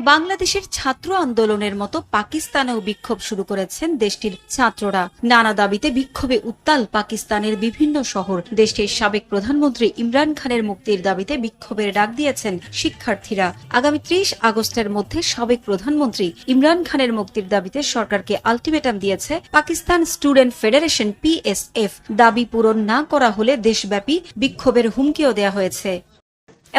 বাংলাদেশের ছাত্র আন্দোলনের মতো পাকিস্তানেও বিক্ষোভ শুরু করেছেন দেশটির ছাত্ররা। নানা দাবিতে বিক্ষোভে উত্তাল পাকিস্তানের বিভিন্ন শহর। দেশটির সাবেক প্রধানমন্ত্রী ইমরান খানের মুক্তির দাবিতে বিক্ষোভের ডাক দিয়েছেন শিক্ষার্থীরা। আগামী ত্রিশ আগস্টের মধ্যে সাবেক প্রধানমন্ত্রী ইমরান খানের মুক্তির দাবিতে সরকারকে আলটিমেটাম দিয়েছে পাকিস্তান স্টুডেন্ট ফেডারেশন, পিএসএফ। দাবি পূরণ না করা হলে দেশব্যাপী বিক্ষোভের হুমকিও দেওয়া হয়েছে।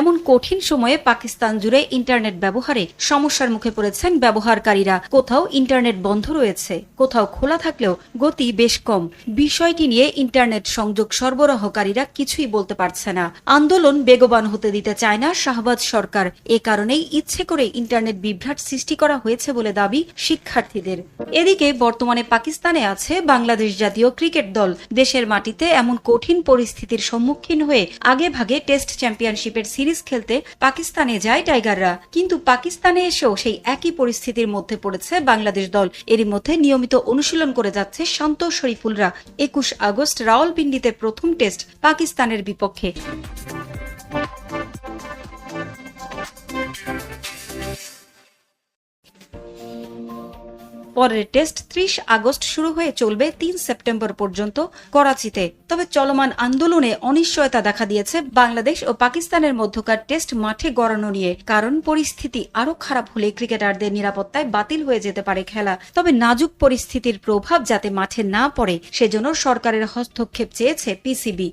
এমন কঠিন সময়ে পাকিস্তান জুড়ে ইন্টারনেট ব্যবহারে সমস্যার মুখে পড়েছেন ব্যবহারকারীরা। কোথাও ইন্টারনেট বন্ধ রয়েছে, কোথাও খোলা থাকলেও গতি বেশ কম। বিষয়টি নিয়ে ইন্টারনেট সংযোগ সরবরাহকারীরা কিছুই বলতে পারছে না। আন্দোলন বেগবান হতে দিতে চায় না শাহবাজ সরকার। এ কারণেই ইচ্ছে করে ইন্টারনেট বিভ্রাট সৃষ্টি করা হয়েছে বলে দাবি শিক্ষার্থীদের। এদিকে বর্তমানে পাকিস্তানে আছে বাংলাদেশ জাতীয় ক্রিকেট দল। দেশের মাটিতে এমন কঠিন পরিস্থিতির সম্মুখীন হয়ে আগে ভাগে টেস্ট চ্যাম্পিয়নশিপের সিরিজ খেলতে পাকিস্তানে যায় টাইগাররা। কিন্তু পাকিস্তানে এসেও সেই একই পরিস্থিতির মধ্যে পড়েছে বাংলাদেশ দল। এরই মধ্যে নিয়মিত অনুশীলন করে যাচ্ছে শান্ত শরীফুলরা। একুশ আগস্ট রাওয়ালপিন্ডিতে প্রথম টেস্ট পাকিস্তানের বিপক্ষে। পরের টেস্ট ত্রিশ আগস্ট শুরু হয়ে চলবে তিন সেপ্টেম্বর পর্যন্ত করাচিতে। তবে চলমান আন্দোলনে অনিশ্চয়তা দেখা দিয়েছে বাংলাদেশ ও পাকিস্তানের মধ্যকার টেস্ট মাঠে গড়ানো নিয়ে। কারণ পরিস্থিতি আরও খারাপ হলে ক্রিকেটারদের নিরাপত্তায় বাতিল হয়ে যেতে পারে খেলা। তবে নাজুক পরিস্থিতির প্রভাব যাতে মাঠে না পড়ে, সেজন্য সরকারের হস্তক্ষেপ চেয়েছে পিসিবি।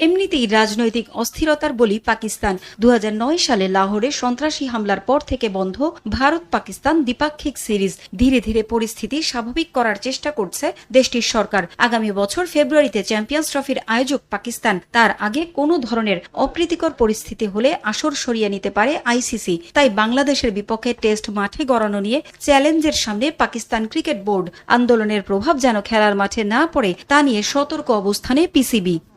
এমনিতেই রাজনৈতিক অস্থিরতার বলি পাকিস্তান। দু হাজার নয় সালে লাহোরে সন্ত্রাসী হামলার পর থেকে বন্ধ ভারত পাকিস্তান দ্বিপাক্ষিক সিরিজ। ধীরে ধীরে পরিস্থিতি স্বাভাবিক করার চেষ্টা করছে দেশটির সরকার। আগামী বছর ফেব্রুয়ারিতে চ্যাম্পিয়ন্স ট্রফির আয়োজক পাকিস্তান। তার আগে কোনো ধরনের অপ্রীতিকর পরিস্থিতি হলে আসর সরিয়ে নিতে পারে আইসিসি। তাই বাংলাদেশের বিপক্ষে টেস্ট মাঠে গড়ানো নিয়ে চ্যালেঞ্জের সামনে পাকিস্তান ক্রিকেট বোর্ড। আন্দোলনের প্রভাব যেন খেলার মাঠে না পড়ে, তা নিয়ে সতর্ক অবস্থানে পিসিবি।